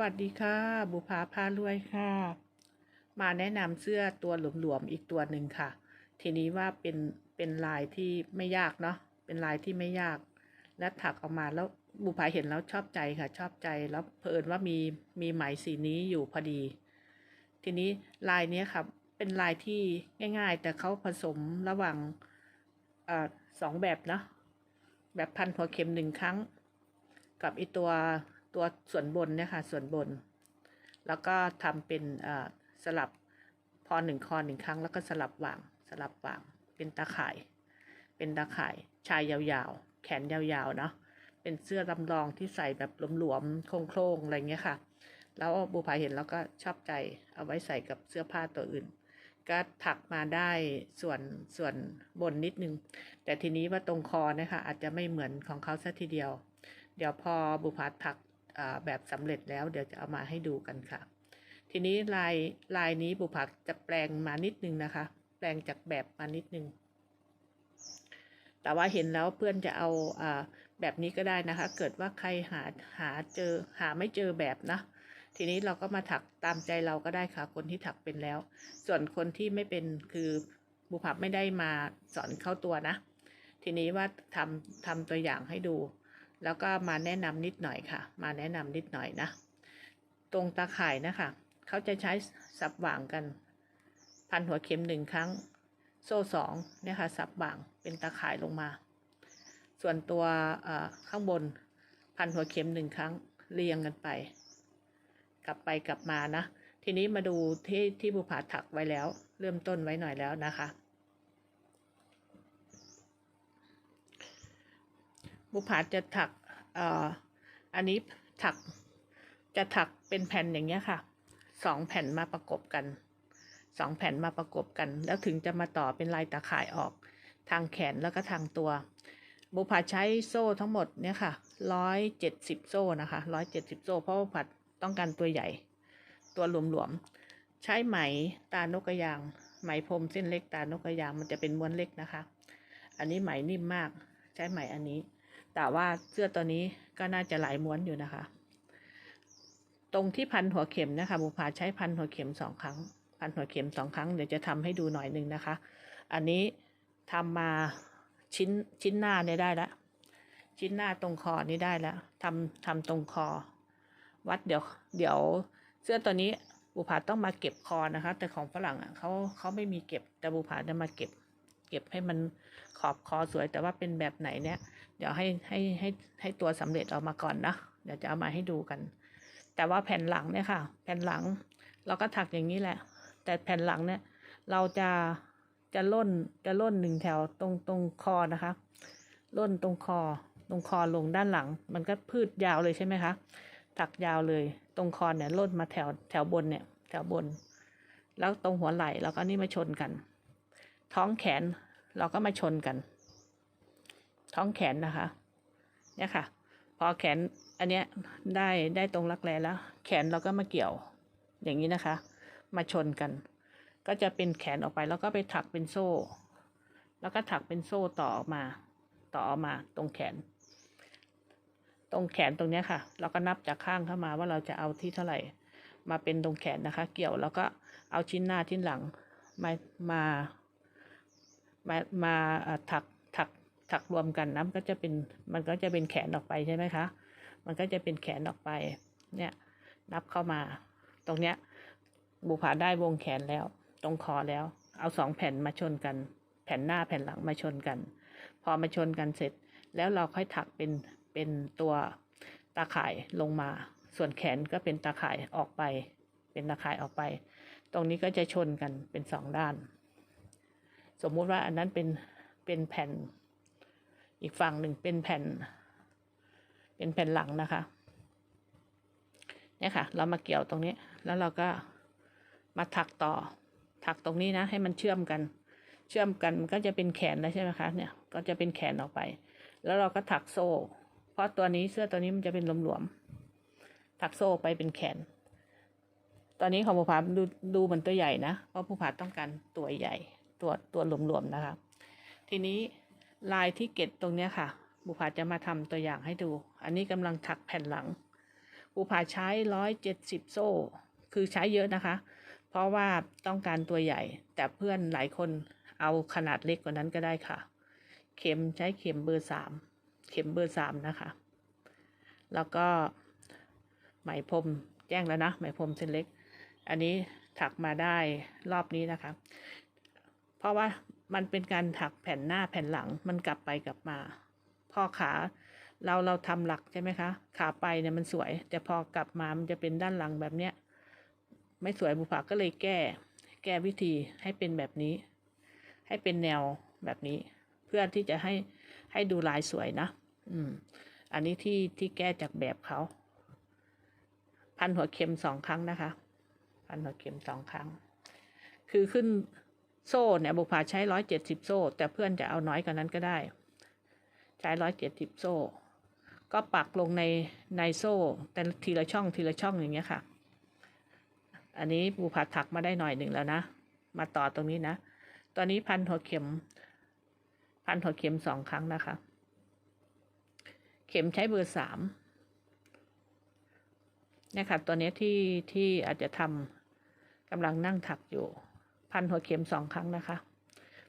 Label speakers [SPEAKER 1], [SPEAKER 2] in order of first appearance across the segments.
[SPEAKER 1] วัสดีค่ะ บุภาพารวยค่ะ มาแนะนำเสื้อตัวหลวมๆอีกตัวหนึ่งค่ะ ทีนี้ว่าเป็นเป็นลายที่ไม่ยากเนาะเป็นลายที่ไม่ยาก และถักออกมาแล้วบุภาเห็นแล้วชอบใจค่ะ ชอบใจแล้วเพอิญว่ามีมีไหมสีนี้อยู่พอดี ทีนี้ลายนี้ยค่ะเป็นลายที่ง่าย ๆ แต่เขาผสมระหว่างเอ่อสองแบบเนาะแบบพันหัวเข็มหนึ่งครั้ง กับอีตัว ตัวส่วนบนเนี่ยค่ะส่วนบน แล้วก็ทำเป็นสลับพอหนึ่งคอหนึ่งครั้ง แล้วก็สลับวางสลับวาง เป็นตาข่าย เป็นตาข่ายชายยาวๆ แขนยาวๆเนาะเป็นเสื้อลำลองที่ใส่แบบหลวมๆโครงๆอะไรเงี้ยค่ะ แล้วบูผาเห็นแล้วก็ชอบใจเอาไว้ใส่กับเสื้อผ้าตัวอื่น ก็ถักมาได้ส่วนส่วนบนนิดนึง แต่ทีนี้ว่าตรงคอนะคะอาจจะไม่เหมือนของเขาซะทีเดียว เดี๋ยวพอบุพาถัก แบบสำเร็จแล้วเดี๋ยวจะเอามาให้ดูกันค่ะ ทีนี้ลายลายนี้บุพักจะแปลงมานิดนึงนะคะ แปลงจากแบบมานิดนึงแต่ว่าเห็นแล้วเพื่อนจะเอาอ่าแบบนี้ก็ได้นะคะ เกิดว่าใครหาหาเจอหาไม่เจอแบบนะ ทีนี้เราก็มาถักตามใจเราก็ได้ค่ะ คนที่ถักเป็นแล้ว ส่วนคนที่ไม่เป็นคือบุพับไม่ได้มาสอนเข้าตัวนะ ทีนี้ว่าทำทำตัวอย่างให้ดู แล้วก็มาแนะนำนิดหน่อยค่ะ มาแนะนำนิดหน่อยนะ ตรงตาข่ายนะคะเขาจะใช้สับหว่างกัน พันหัวเข็มหนึ่งครั้ง โซ่สองเนี่ยค่ะสับหว่างเป็นตาข่ายลงมา ส่วนตัวข้างบนพันหัวเข็มหนึ่งครั้งเรียงกันไป กลับไปกลับมานะ ทีนี้มาดูที่ที่บุผาถักไว้แล้ว เริ่มต้นไว้หน่อยแล้วนะคะ บุผาจะถักเอ่ออันนี้ถักจะถักเป็นแผ่นอย่างเงี้ยค่ะสองแผ่นมาประกบกันสองแผ่นมาประกบกัน แล้วถึงจะมาต่อเป็นลายตาข่ายออกทางแขนแล้วก็ทางตัว บุผาใช้โซ่ทั้งหมดเนี่ยค่ะร้อยเจ็ดสิบโซ่นะคะร้อยเจ็ดสิบโซ่เพราะว่าผัดต้องการตัวใหญ่ ตัวหลวมๆ ใช้ไหมตานกกระยาง ไหมพรมเส้นเล็กตานกกระยางมันจะเป็นม้วนเล็กนะคะ อันนี้ไหมนิ่มมาก ใช้ไหมอันนี้ แต่ว่าเสื้อตัวนี้ก็น่าจะหลายม้วนอยู่นะคะ ตรงที่พันหัวเข็มนะคะบุพาใช้พันหัวเข็มสองครั้ง พันหัวเข็มสองครั้งเดี๋ยวจะทำให้ดูหน่อยหนึ่งนะคะ อันนี้ทำมาชิ้นชิ้นหน้าเนี่ยได้แล้วชิ้นหน้าตรงคอนี่ได้แล้วทำทำตรงคอ วัดเดี๋ยวเดี๋ยวเสื้อตัวนี้บุผาต้องมาเก็บคอนะคะ แต่ของฝรั่งอะเขาเขาไม่มีเก็บแต่บุผาจะมาเก็บ เก็บให้มันขอบคอสวย แต่ว่าเป็นแบบไหนเนี่ย ดี๋ยวให้ให้ให้ให้ตัวสำเร็จออกมาก่อนนะเดี๋ยวจะเอามาให้ดูกัน แต่ว่าแผ่นหลังเนี่ยค่ะ แผ่นหลังเราก็ถักอย่างนี้แหละ แต่แผ่นหลังเนี่ย เราจะจะล่นจะล่นหนึ่งแถวตรงตรงคอนะคะล่นตรงคอ ตรงคอลงด้านหลัง มันก็พืชยาวเลยใช่ไหมคะถักยาวเลย ตรงคอเนี่ยล่นมาแถวแถวบนเนี่ย แถวบน แล้วตรงหัวไหล่เราก็นี่มาชนกัน ท้องแขนเราก็มาชนกัน ท้องแขนนะคะ เนี่ยค่ะ พอแขนอันเนี้ยได้ได้ตรงรักแร้แล้ว แขนเราก็มาเกี่ยวอย่างนี้นะคะ มาชนกัน ก็จะเป็นแขนออกไปแล้วก็ไปถักเป็นโซ่ แล้วก็ถักเป็นโซ่ต่อออกมา ต่อออกมาตรงแขน ตรงแขนตรงเนี้ยค่ะ เราก็นับจากข้างเข้ามาว่าเราจะเอาที่เท่าไหร่ มาเป็นตรงแขนนะคะ เกี่ยวแล้วก็เอาชิ้นหน้าชิ้นหลังมามามามาถัก ถักรวมกันนะมันก็จะเป็นมันก็จะเป็นแขนออกไปใช่ไหมคะ มันก็จะเป็นแขนออกไป เนี่ยนับเข้ามา ตรงเนี้ยบุผาได้วงแขนแล้ว ตรงคอแล้ว เอาสองแผ่นมาชนกัน แผ่นหน้าแผ่นหลังมาชนกัน พอมาชนกันเสร็จ แล้วเราค่อยถักเป็นเป็นตัวตาข่ายลงมา ส่วนแขนก็เป็นตาข่ายออกไป เป็นตาข่ายออกไป ตรงนี้ก็จะชนกันเป็นสองด้าน สมมุติว่าอันนั้นเป็นเป็นแผ่น อีกฝั่งหนึ่งเป็นแผ่น เป็นแผ่นหลังนะคะ เนี่ยค่ะ เรามาเกี่ยวตรงนี้ แล้วเราก็มาถักต่อ ถักตรงนี้นะ ให้มันเชื่อมกัน เชื่อมกันมันก็จะเป็นแขนแล้วใช่ไหมคะ เนี่ย ก็จะเป็นแขนออกไป แล้วเราก็ถักโซ่ เพราะตัวนี้เสื้อตัวนี้มันจะเป็นหลวมๆ ถักโซ่ไปเป็นแขน ตอนนี้ของภูผาดูดูเหมือนตัวใหญ่นะ เพราะภูผาต้องการตัวใหญ่ ตัวตัวหลวมๆนะคะ ทีนี้ ลายที่เก็ตตรงเนี้ยค่ะ บุผาจะมาทำตัวอย่างให้ดู อันนี้กำลังถักแผ่นหลังภูผาใช้ร้อยเจ็ดสิบโซ่ คือใช้เยอะนะคะ เพราะว่าต้องการตัวใหญ่ แต่เพื่อนหลายคนเอาขนาดเล็กกว่านั้นก็ได้ค่ะ เข็มใช้เข็มเบอร์สาม เข็มเบอร์สามนะคะ แล้วก็ไหมพรมแจ้งแล้วนะไหมพรมเส้นเล็ก อันนี้ถักมาได้รอบนี้นะคะ เพราะว่ามันเป็นการถักแผ่นหน้าแผ่นหลังมันกลับไปกลับมา พอขาเราเราทำหลักใช่ไหมคะ ขาไปเนี่ยมันสวย แต่พอกลับมามันจะเป็นด้านหลังแบบเนี้ยไม่สวยบุภาก็เลยแก้ แก้วิธีให้เป็นแบบนี้ ให้เป็นแนวแบบนี้ เพื่อที่จะให้ให้ดูลายสวยนะ อืม อันนี้ที่ที่แก้จากแบบเขา พันหัวเข็มสองครั้งนะคะ พันหัวเข็มสองครั้ง คือขึ้น โซ่เนี่ยบุภาใช้ร้อยเจ็ดสิบโซ่ แต่เพื่อนจะเอาน้อยกว่านั้นก็ได้ ใช้ร้อยเจ็ดสิบโซ่ ก็ปักลงในในโซ่ แต่ทีละช่องทีละช่องอย่างเงี้ยค่ะ อันนี้บุภาถักมาได้หน่อยหนึ่งแล้วนะ มาต่อตรงนี้นะ ตอนนี้พันหัวเข็ม พันหัวเข็มสองครั้งนะคะ เข็มใช้เบอร์สามเนี่ยค่ะตัวนี้ที่ที่อาจจะทำกำลังนั่งถักอยู่ พันหัวเข็มสองครั้งนะคะ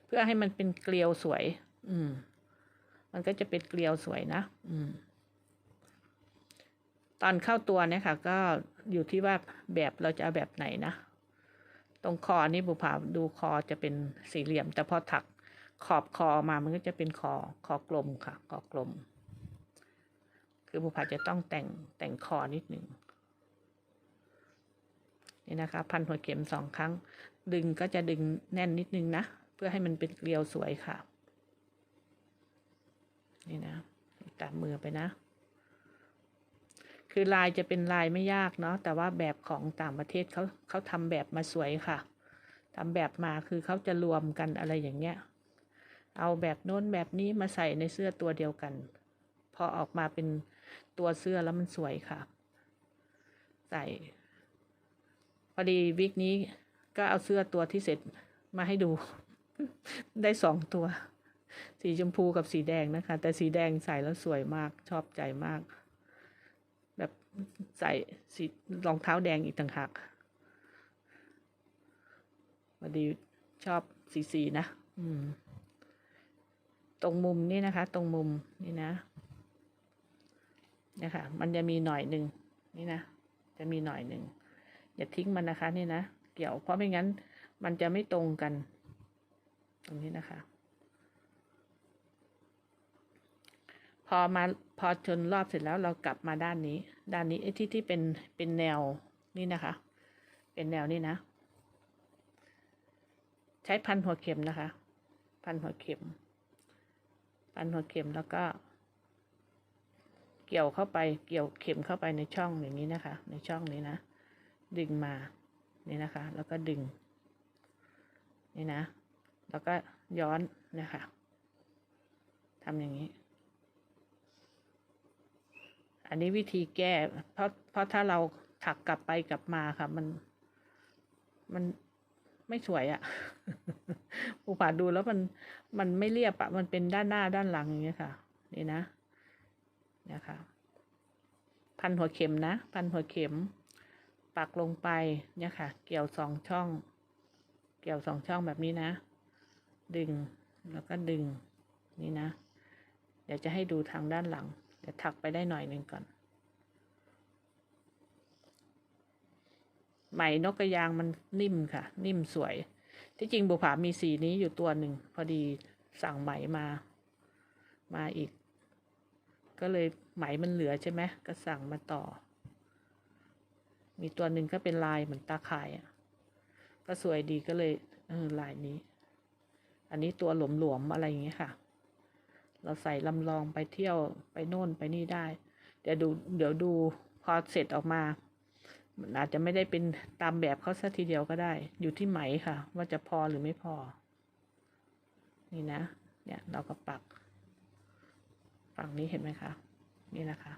[SPEAKER 1] เพื่อให้มันเป็นเกลียวสวย อืม มันก็จะเป็นเกลียวสวยนะ อืม ตอนเข้าตัวเนี่ยค่ะ ก็อยู่ที่ว่าแบบเราจะเอาแบบไหนนะ ตรงคอนี่บุภาดูคอจะเป็นสี่เหลี่ยม แต่พอถักขอบคอมามันก็จะเป็นคอคอกลมค่ะคอกลม คือบุภาจะต้องแต่งแต่งคอนิดหนึ่งนี่นะคะ พันหัวเข็มสองครั้ง ดึงก็จะดึงแน่นนิดนึงนะ เพื่อให้มันเป็นเกลียวสวยค่ะ นี่นะตามมือไปนะ คือลายจะเป็นลายไม่ยากเนาะแต่ว่าแบบของต่างประเทศเขาเขาทำแบบมาสวยค่ะทำแบบมาคือเขาจะรวมกันอะไรอย่างเงี้ย เอาแบบโน้นแบบนี้มาใส่ในเสื้อตัวเดียวกัน พอออกมาเป็นตัวเสื้อแล้วมันสวยค่ะ ใส่พอดีวิกนี้ ก็เอาเสื้อตัวที่เสร็จมาให้ดู ได้สองตัว สีชมพูกับสีแดงนะคะ แต่สีแดงใส่แล้วสวยมากชอบใจมาก แบบใส่สีรองเท้าแดงอีกต่างหากพอดีชอบสีสีนะอืม ตรงมุมนี่นะคะ ตรงมุมนี่นะนี่ยค่ะมันจะมีหน่อยหนึ่งนี่นะ จะมีหน่อยหนึ่งอย่าทิ้งมันนะคะนี่นะ เกี่ยว เพราะไม่งั้นมันจะไม่ตรงกัน ตรงนี้นะคะ พอมาพอจนรอบเสร็จแล้วเรากลับมาด้านนี้ ด้านนี้ไอ้ที่ที่เป็นเป็นแนวนี่นะคะ เป็นแนวนี่นะ ใช้พันหัวเข็มนะคะ พันหัวเข็ม พันหัวเข็มแล้วก็เกี่ยวเข้าไปเกี่ยวเข็มเข้าไปในช่องอย่างนี้นะคะ ในช่องนี้นะ ดึงมา นี่นะคะ แล้วก็ดึง นี่นะ แล้วก็ย้อนนะคะทำอย่างนี้ อันนี้วิธีแก้ เพราะเพราะถ้าเราถักกลับไปกลับมาค่ะ มันมันไม่สวยอะ่ะผูผาดูแล้วมันมันไม่เรียบอะมันเป็นด้านหน้าด้านหลังอย่างเงี้ยค่ะ นี่นะนี่ยค่ะพันหัวเข็มนะ พันหัวเข็ม ปักลงไปเนี่ยค่ะ เกี่ยวสองช่อง เกี่ยวสองช่องแบบนี้นะ ดึงแล้วก็ดึงนี่นะ เดี๋ยวจะให้ดูทางด้านหลัง เดี๋ยวถักไปได้หน่อยหนึ่งก่อน ไหมนกกระยางมันนิ่มค่ะ นิ่มสวย ที่จริงบุผามีสีนี้อยู่ตัวหนึ่ง พอดีสั่งไหมมา มาอีก ก็เลยไหมมันเหลือใช่ไหมก็สั่งมาต่อ มีตัวหนึ่งก็เป็นลายเหมือนตาข่ายอะ ก็สวยดีก็เลยเออลายนี้ อันนี้ตัวหลวมๆอะไรอย่างเงี้ยค่ะ เราใส่ลำลองไปเที่ยวไปโน่นไปนี่ได้ เดี๋ยวดูเดี๋ยวดูพอเสร็จออกมามันอาจจะไม่ได้เป็นตามแบบเขาซะทีเดียวก็ได้ อยู่ที่ไหมค่ะ ว่าจะพอหรือไม่พอ นี่นะ เนี่ยเราก็ปัก ฝั่งนี้เห็นไหมคะ นี่นะคะ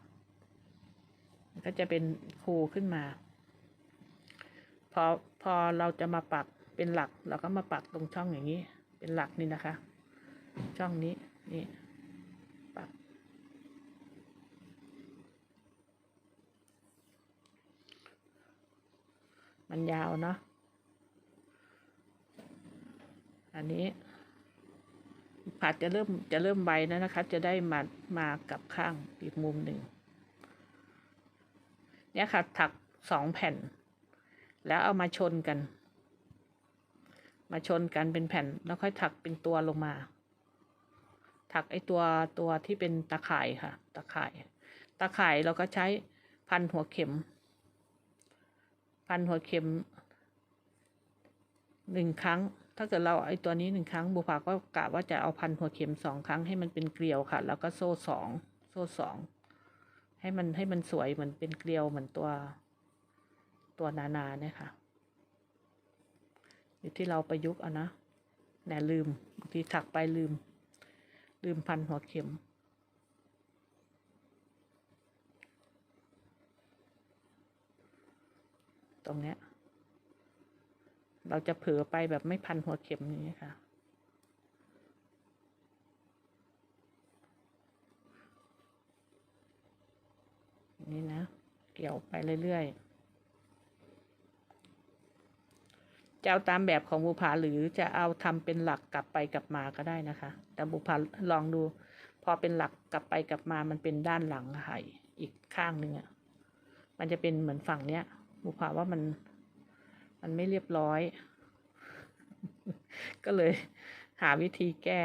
[SPEAKER 1] ก็จะเป็นคูขึ้นมา พอพอเราจะมาปักเป็นหลักเราก็มาปักตรงช่องอย่างนี้ เป็นหลักนี่นะคะ ช่องนี้นี่ปัก มันยาวเนาะอันนี้ผัดจะเริ่มจะเริ่มใบแล้วนะคะ จะได้มามากับข้างอีกมุมหนึ่งเนี่ยค่ะถักสองแผ่น แล้วเอามาชนกัน มาชนกันเป็นแผ่นแล้วค่อยถักเป็นตัวลงมา ถักไอตัวตัวที่เป็นตะข่ายค่ะ ตะข่าย ตะข่ายเราก็ใช้พันหัวเข็ม พันหัวเข็มหนึ่งครั้ง ถ้าเกิดเราไอตัวนี้หนึ่งครั้งบุภาก็กะว่าจะเอาพันหัวเข็มสองครั้งให้มันเป็นเกลียวค่ะ แล้วก็โซ่สอง โซ่สอง ให้มันให้มันสวยเหมือนเป็นเกลียวเหมือนตัว ตัวนานาเนี่ยค่ะ อยู่ที่เราประยุกต์เอานะแหนลืมบางทีถักไปลืม ลืมพันหัวเข็ม ตรงเนี้ย เราจะเผลอไปแบบไม่พันหัวเข็มอย่างนี้ค่ะนี่นะ เกี่ยวไปเรื่อย ๆ จะเอาตามแบบของบุภาหรือจะเอาทำเป็นหลักกลับไปกลับมาก็ได้นะคะ แต่บุภาลองดู พอเป็นหลักกลับไปกลับมามันเป็นด้านหลังค่ะอีกข้างหนึ่งอะ่ะมันจะเป็นเหมือนฝั่งเนี้ยบุภาว่ามัน มันไม่เรียบร้อย ก็เลยหาวิธีแก้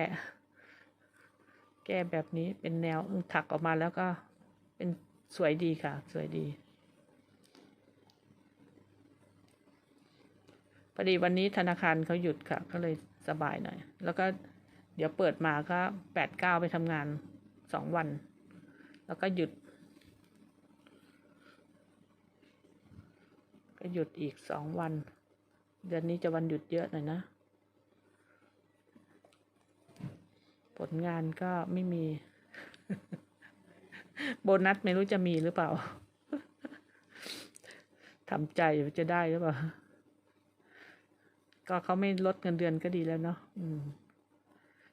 [SPEAKER 1] แก้แบบนี้เป็นแนวถักออกมาแล้วก็เป็นสวยดีค่ะ สวยดี อดีวันนี้ธนาคารเขาหยุดค่ะ ก็เลยสบายหน่อย แล้วก็เดี๋ยวเปิดมาก็แปดเก้าไปทำงานสองวัน แล้วก็หยุด ก็หยุดอีกสองวัน เดือนนี้จะวันหยุดเยอะหน่อยนะ ผลงานก็ไม่มี โบนัสไม่รู้จะมีหรือเปล่าทำใจจะได้หรือเปล่า ก็เขาไม่ลดเงินเดือนก็ดีแล้วเนาะอืม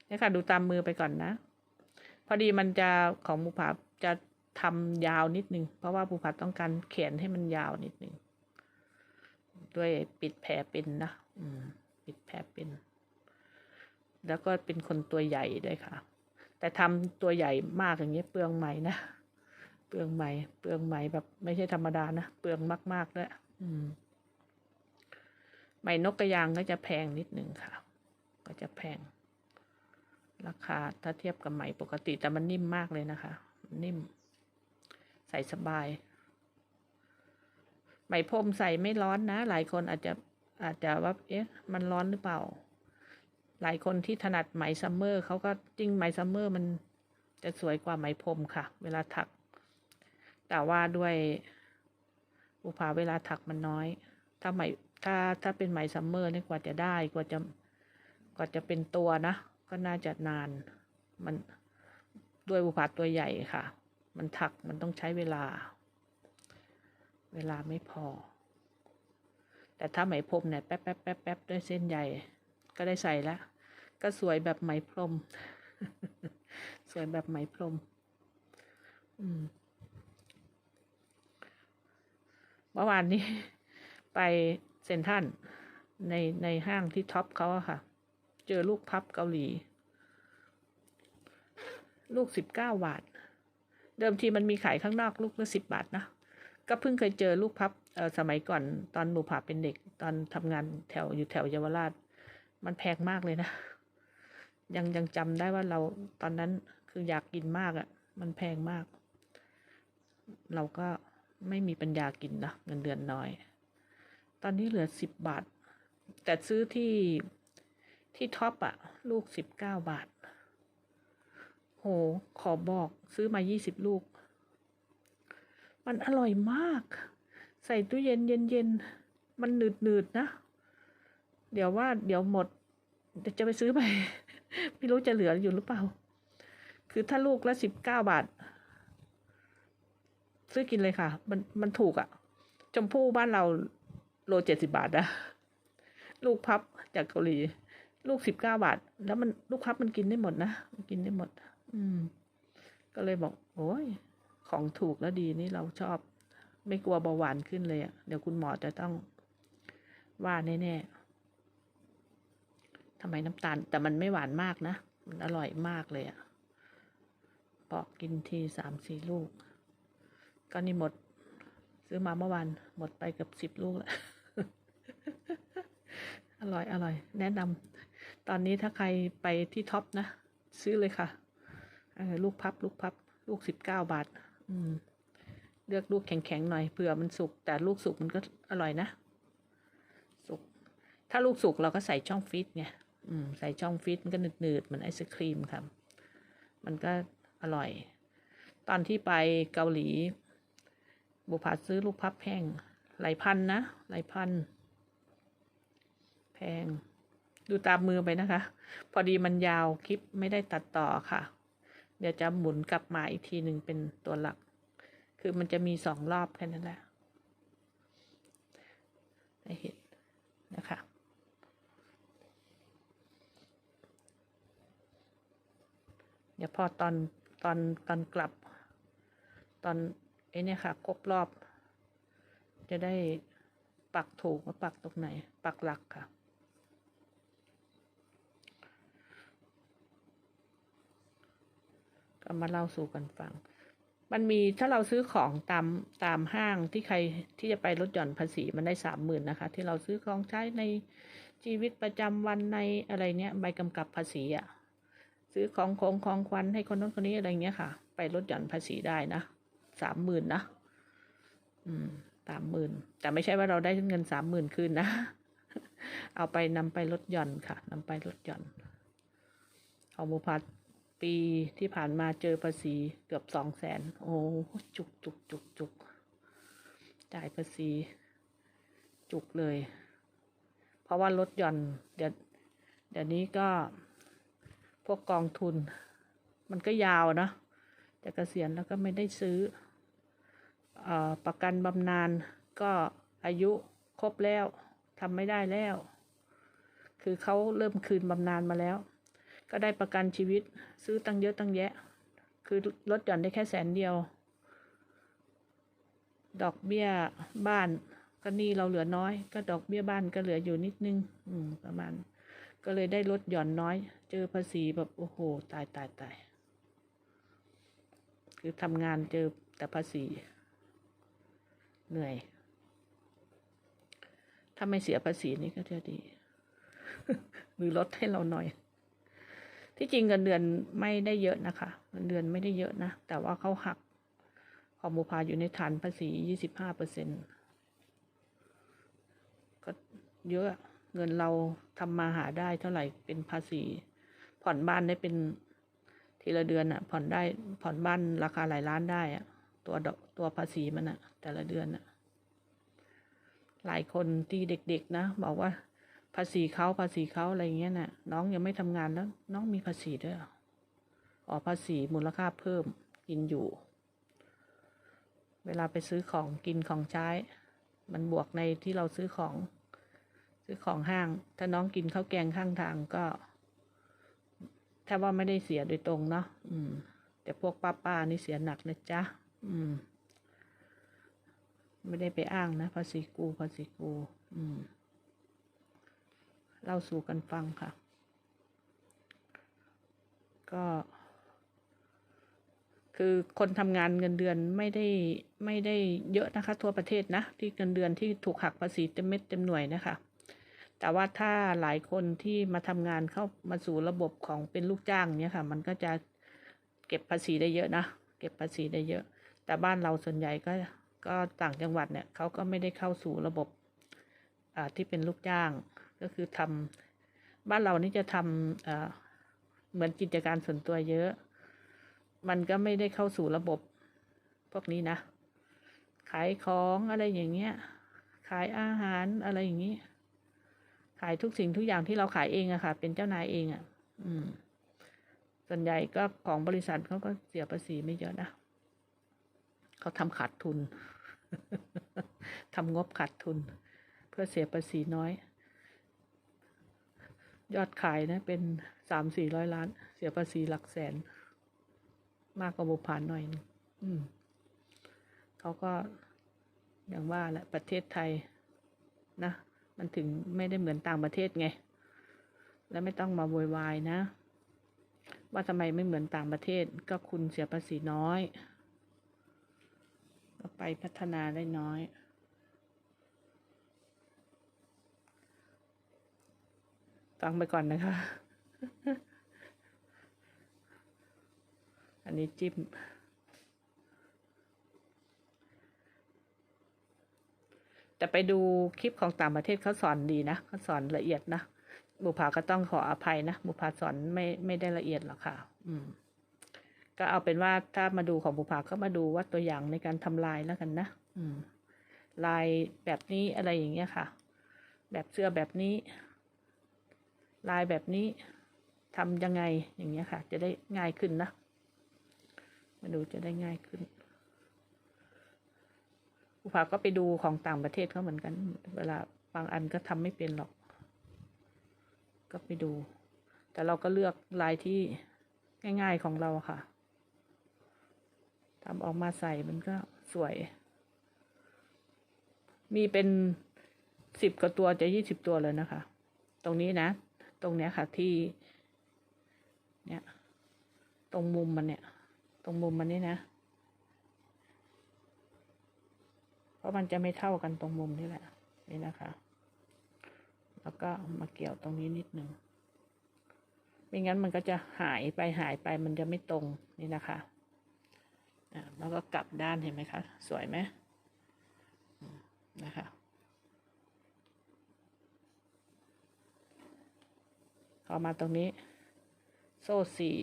[SPEAKER 1] เนี่ยค่ะ ดูตามมือไปก่อนนะ พอดีมันจะของภูผาจะทำยาวนิดนึง เพราะว่าภูผาต้องการเขียนให้มันยาวนิดนึง ด้วยปิดแผลเป็นนะอืม ปิดแผลเป็น แล้วก็เป็นคนตัวใหญ่ด้วยค่ะ แต่ทำตัวใหญ่มากอย่างเงี้ยเปลืองไหมนะเปลืองไหมเปลืองไหมแบบไม่ใช่ธรรมดานะเปลืองมากๆด้วยอืม ไหมนกกระยางก็จะแพงนิดนึงค่ะ ก็จะแพง ราคาถ้าเทียบกับไหมปกติแต่มันนิ่มมากเลยนะคะ นิ่ม ใส่สบาย ไหมพรมใส่ไม่ร้อนนะ หลายคนอาจจะอาจจะว่าเอ๊ะมันร้อนหรือเปล่า หลายคนที่ถนัดไหมซัมเมอร์เขาก็จริงไหมซัมเมอร์มันจะสวยกว่าไหมพรมค่ะ เวลาถัก แต่ว่าด้วยอุภาเวลาถักมันน้อย ถ้าไหม ถ้าถ้าเป็นไหมซัมเมอร์นี่กว่าจะได้กว่าจะกว่าจะเป็นตัวนะ ก็น่าจะนาน มันด้วยอุภาตัวใหญ่ค่ะ มันถักมันต้องใช้เวลา เวลาไม่พอ แต่ถ้าไหมพรมเนี่ยแป๊บแป๊บแป๊บแป๊บด้วยเส้นใหญ่ ก็ได้ใส่แล้ว ก็สวยแบบไหมพรม สวยแบบไหมพรม อืมเมื่อวานนี้ไป เซนทันในในห้างที่ท็อปเขาอะค่ะ เจอลูกพับเกาหลี ลูกสิบเก้าบาท เดิมทีมันมีขายข้างนอกลูกละสิบบาทนะ ก็เพิ่งเคยเจอลูกพับเออสมัยก่อนตอนหนูผ่าเป็นเด็กตอนทำงานแถวอยู่แถวเยาวราช มันแพงมากเลยนะ ยังยังจำได้ว่าเราตอนนั้นคืออยากกินมากอะ่ะ มันแพงมาก เราก็ไม่มีปัญญากินนะเงินเดือนน้อย ตอนนี้เหลือสิบบาท แต่ซื้อที่ที่ท็อปอะลูกสิบเก้าบาท โห ขอบอกซื้อมายี่สิบลูก มันอร่อยมาก ใส่ตู้เย็นเย็นเย็นๆมันหนืดหนืดๆนะ เดี๋ยวว่าเดี๋ยวหมดจะไปซื้อไป ไม่รู้จะเหลืออยู่หรือเปล่า คือถ้าลูกละสิบเก้าบาท ซื้อกินเลยค่ะ มันมันถูกอะ่ะชมพู่บ้านเรา โลเจ็ดสิบาทนะลูกพับจากเกาหลี ลูกสิบเก้าบาท แล้วมันลูกพับมันกินได้หมดนะมันกินได้หมด อืม ก็เลยบอก โอ้ยของถูกแล้วดีนี่เราชอบ ไม่กลัวเบาหวานขึ้นเลยอะ่ะเดี๋ยวคุณหมอจะต้องว่าแน่ๆทำไมน้ำตาล แต่มันไม่หวานมากนะ มันอร่อยมากเลยอะปอกกินทีสามสี่ลูก ก็นี่หมด ซื้อมาเมื่อวานหมดไปเกือบสิบลูกแล้ว อร่อยอร่อย แนะนำตอนนี้ถ้าใครไปที่ท็อปนะ ซื้อเลยค่ะลูกพับ ลูกพับ ลูกสิบเก้าบาท อืม เลือกลูกแข็งๆหน่อยเผื่อมันสุก แต่ลูกสุกมันก็อร่อยนะ สุก ถ้าลูกสุกเราก็ใส่ช่องฟรีซไงอืม ใส่ช่องฟรีซมันก็หนืดๆเหมือนไอศครีมครับ มันก็อร่อย ตอนที่ไปเกาหลี บุพาซื้อลูกพับแห้งหลายพันนะหลายพัน แพง ดูตามมือไปนะคะ พอดีมันยาวคลิปไม่ได้ตัดต่อค่ะ เดี๋ยวจะหมุนกลับมาอีกทีหนึ่งเป็นตัวหลัก คือมันจะมีสองรอบแค่นั้นแหละได้เห็นนะคะเดี๋ยวพอตอนตอนตอนกลับ ตอนไอ้เนี่ยค่ะครบรอบ จะได้ปักถูกว่าปักตรงไหน ปักหลักค่ะ ก็มาเล่าสู่กันฟัง มันมีถ้าเราซื้อของตามตามห้างที่ใครที่จะไปลดหย่อนภาษีมันได้สามหมื่นนะคะ ที่เราซื้อของใช้ในชีวิตประจำวันในอะไรเนี้ยใบกำกับภาษีอะซื้อของของของควันให้คนนั้นคนนี้อะไรเงี้ยค่ะ ไปลดหย่อนภาษีได้นะสามหมื่นนะอืมสามหมื่นแต่ไม่ใช่ว่าเราได้เงินสามหมื่นคืนนะ เอาไปนำไปลดหย่อนค่ะนำไปลดหย่อนเอาบุพัด ปีที่ผ่านมาเจอภาษีเกือบสองแสนโอ้จุกจุกจุกจุกจ่ายภาษีจุกเลย เพราะว่าลดหย่อน เดี๋ยวเดี๋ยวนี้ก็พวกกองทุน มันก็ยาวเนอะแต่เกษียณแล้วก็ไม่ได้ซื้ออประกันบำนาญก็อายุครบแล้วทำไม่ได้แล้ว คือเขาเริ่มคืนบำนาญมาแล้ว ก็ได้ประกันชีวิต ซื้อตั้งเยอะตั้งแยะ คือลดหย่อนได้แค่แสนเดียว ดอกเบี้ยบ้านก็นี่เราเหลือน้อย ก็ดอกเบี้ยบ้านก็เหลืออยู่นิดนึง อืมประมาณ ก็เลยได้ลดหย่อนน้อย เจอภาษีแบบโอ้โห ตายตายตายคือทำงานเจอแต่ภาษี เหนื่อย ถ้าไม่เสียภาษีนี่ก็จะดี หรือลดให้เราหน่อย ที่จริงเงินเดือนไม่ได้เยอะนะคะ เงินเดือนไม่ได้เยอะนะ แต่ว่าเขาหักของบูพาอยู่ในฐานภาษียี่สิบห้าเปอร์เซ็นก็เยอะเงินเราทำมาหาได้เท่าไหร่เป็นภาษี ผ่อนบ้านได้เป็นทีละเดือนอะผ่อนได้ผ่อนบ้านราคาหลายล้านได้อะตัวดอกตัวภาษีมันอะแต่ละเดือนอะหลายคนที่เด็กๆนะ บอกว่า ภาษีเขาภาษีเขาอะไรเงี้ยน่ะ น้องยังไม่ทำงานแล้ว น้องมีภาษีด้วยออ๋อภาษีมูลค่าเพิ่มกินอยู่ เวลาไปซื้อของกินของใช้ มันบวกในที่เราซื้อของ ซื้อของห้าง ถ้าน้องกินข้าวแกงข้างทางก็ ถ้าว่าไม่ได้เสียโดยตรงเนาะอืม แต่พวกป้าป้านี่เสียหนักนะจ๊ะอืม ไม่ได้ไปอ้างนะภาษีกูภาษีกู อืม เล่าสู่กันฟังค่ะ ก็ คือคนทำงานเงินเดือนไม่ได้ไม่ได้เยอะนะคะ ทั่วประเทศนะ ที่เงินเดือนที่ถูกหักภาษีเต็มเม็ดเต็มหน่วยนะคะ แต่ว่าถ้าหลายคนที่มาทำงานเข้ามาสู่ระบบของเป็นลูกจ้างเนี้ยค่ะ มันก็จะเก็บภาษีได้เยอะนะ เก็บภาษีได้เยอะ แต่บ้านเราส่วนใหญ่ก็ก็ต่างจังหวัดเนี่ยเขาก็ไม่ได้เข้าสู่ระบบอ่าที่เป็นลูกจ้าง ก็คือทำบ้านเรานี่จะทำเอ่อเหมือนกิจการส่วนตัวเยอะ มันก็ไม่ได้เข้าสู่ระบบ พวกนี้นะ ขายของอะไรอย่างเงี้ย ขายอาหารอะไรอย่างนี้ ขายทุกสิ่งทุกอย่างที่เราขายเองอะค่ะ เป็นเจ้านายเองอะอืม ส่วนใหญ่ก็ของบริษัทเขาก็เสียภาษีไม่เยอะนะเขาทำขาดทุนทำงบขาดทุน เพื่อเสียภาษีน้อย ยอดขายนะ เป็นสามสี่ร้อยล้าน เสียภาษีหลักแสน มากกว่าบุพานหน่อยนึงอืมเขาก็อย่างว่าแหละประเทศไทยนะมันถึงไม่ได้เหมือนต่างประเทศไง แล้วไม่ต้องมาโวยวายนะ ว่าทำไมไม่เหมือนต่างประเทศก็คุณเสียภาษีน้อย ก็ไปพัฒนาได้น้อย ฟังไปก่อนนะคะ อันนี้จิ้ม แต่ไปดูคลิปของต่างประเทศเขาสอนดีนะเขาสอนละเอียดนะ บุภาก็ต้องขออภัยนะ บุภาสอนไม่ไม่ได้ละเอียดหรอกค่ะ อืม ก็เอาเป็นว่าถ้ามาดูของบุภาก็มาดูว่าตัวอย่างในการทำลายแล้วกันนะ อืม ลายแบบนี้อะไรอย่างเงี้ยค่ะ แบบเสื้อแบบนี้ ลายแบบนี้ทำยังไงอย่างเงี้ยค่ะ จะได้ง่ายขึ้นนะมาดูจะได้ง่ายขึ้นอุภาก็ไปดูของต่างประเทศเขาเหมือนกัน เวลาบางอันก็ทำไม่เป็นหรอก ก็ไปดู แต่เราก็เลือกลายที่ง่ายๆของเราค่ะทำออกมาใส่มันก็สวย มีเป็นสิบกว่าตัวจะยี่สิบตัวเลยนะคะ ตรงนี้นะ ตรงเนี้ยค่ะที่ เนี่ย ตรงมุมมันเนี่ย ตรงมุมมันนี่นะ เพราะมันจะไม่เท่ากันตรงมุมนี่แหละ นี่นะคะ แล้วก็มาเกี่ยวตรงนี้นิดหนึ่งไม่งั้นมันก็จะหายไปหายไปมันจะไม่ตรงนี่นะคะอะแล้วก็กลับด้านเห็นไหมคะ สวยไหมนะคะ พอมาตรงนี้ โซ่สี่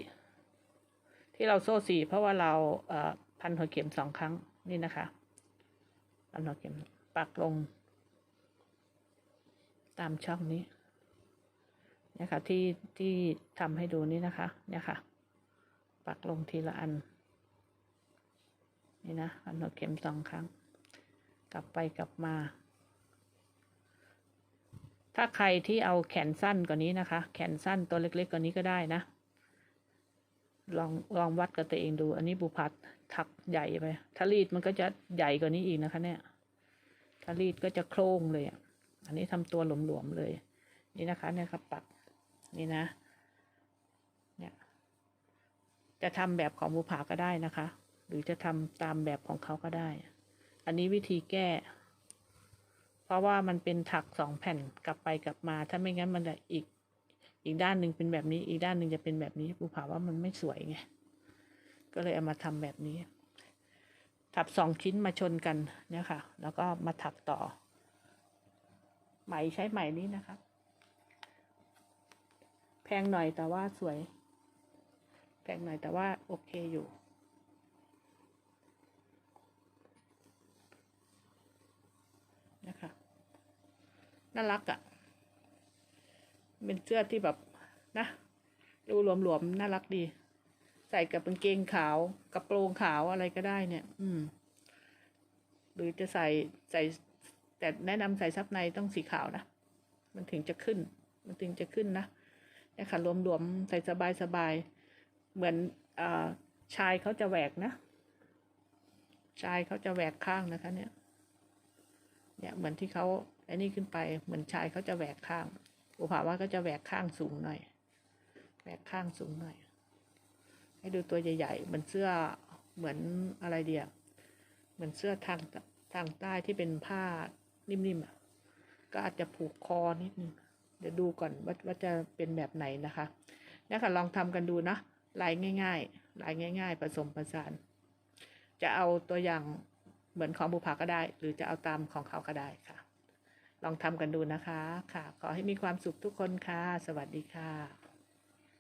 [SPEAKER 1] ที่เราโซ่สี่เพราะว่าเราเอ่อพันหัวเข็มสองครั้งนี่นะคะพันหัวเข็มปักลง ตามช่องนี้นี่ค่ะที่ที่ทำให้ดูนี่นะคะเนี่ยค่ะ ปักลงทีละอัน นี่นะพันหัวเข็มสองครั้ง กลับไปกลับมา ถ้าใครที่เอาแขนสั้นกว่านี้นะคะ แขนสั้นตัวเล็ก ๆกว่านี้ก็ได้นะ ลองลองวัดกับตัวเองดู อันนี้บุพัดถักใหญ่ไปถ้ารีดมันก็จะใหญ่กว่านี้อีกนะคะ เนี่ยถ้ารีดก็จะโครงเลยอะอันนี้ทำตัวหลวมๆเลย นี่นะคะเนี่ยครับปักนี่นะ เนี่ย จะทำแบบของบุภาก็ได้นะคะ หรือจะทำตามแบบของเขาก็ได้ อันนี้วิธีแก้ เพราะว่ามันเป็นถักสองแผ่นกลับไปกลับมา ถ้าไม่งั้นมันจะอีกอีกด้านหนึ่งเป็นแบบนี้ อีกด้านหนึ่งจะเป็นแบบนี้ภูผาว่ามันไม่สวยไงก็เลยเอามาทำแบบนี้ ถักสองชิ้นมาชนกันเนี่ยค่ะ แล้วก็มาถักต่อ ไหมใช้ไหมนี้นะคะแพงหน่อยแต่ว่าสวย แพงหน่อยแต่ว่าโอเคอยู่นะคะ น่ารักอะ่ะ เป็นเสื้อที่แบบนะดูหลวมๆน่ารักดี ใส่กับกางเกงขาวกระโปรงขาวอะไรก็ได้เนี่ย อืม หรือจะใส่ใส่ แต่แนะนำใส่ซับในต้องสีขาวนะมันถึงจะขึ้น มันถึงจะขึ้นนะเนี่ยค่ะรวมๆใส่สบายๆเหมือนอ่าชายเขาจะแหวกนะชายเขาจะแหวกข้างนะคะ เนี่ย เนี่ยเหมือนที่เขา ไอ้นี่ขึ้นไปเหมือนชายเขาจะแหวกข้างอุภาว่าก็จะแหวกข้างสูงหน่อยแหวกข้างสูงหน่อย ให้ดูตัวใหญ่ๆเหมือนเสื้อเหมือนอะไรเดียวเหมือนเสื้อทางทางใต้ที่เป็นผ้านิ่มๆอะก็อาจจะผูกคอนิดนึงเดี๋ยวดูก่อนว่าว่าจะเป็นแบบไหนนะคะนี่ค่ะลองทำกันดูนะลายง่าย ๆ ลายง่าย ๆ ผสมผสาน จะเอาตัวอย่างเหมือนของบุภาก็ได้ หรือจะเอาตามของเขาก็ได้ค่ะ ลองทำกันดูนะคะค่ะ ขอให้มีความสุขทุกคนค่ะ สวัสดีค่ะ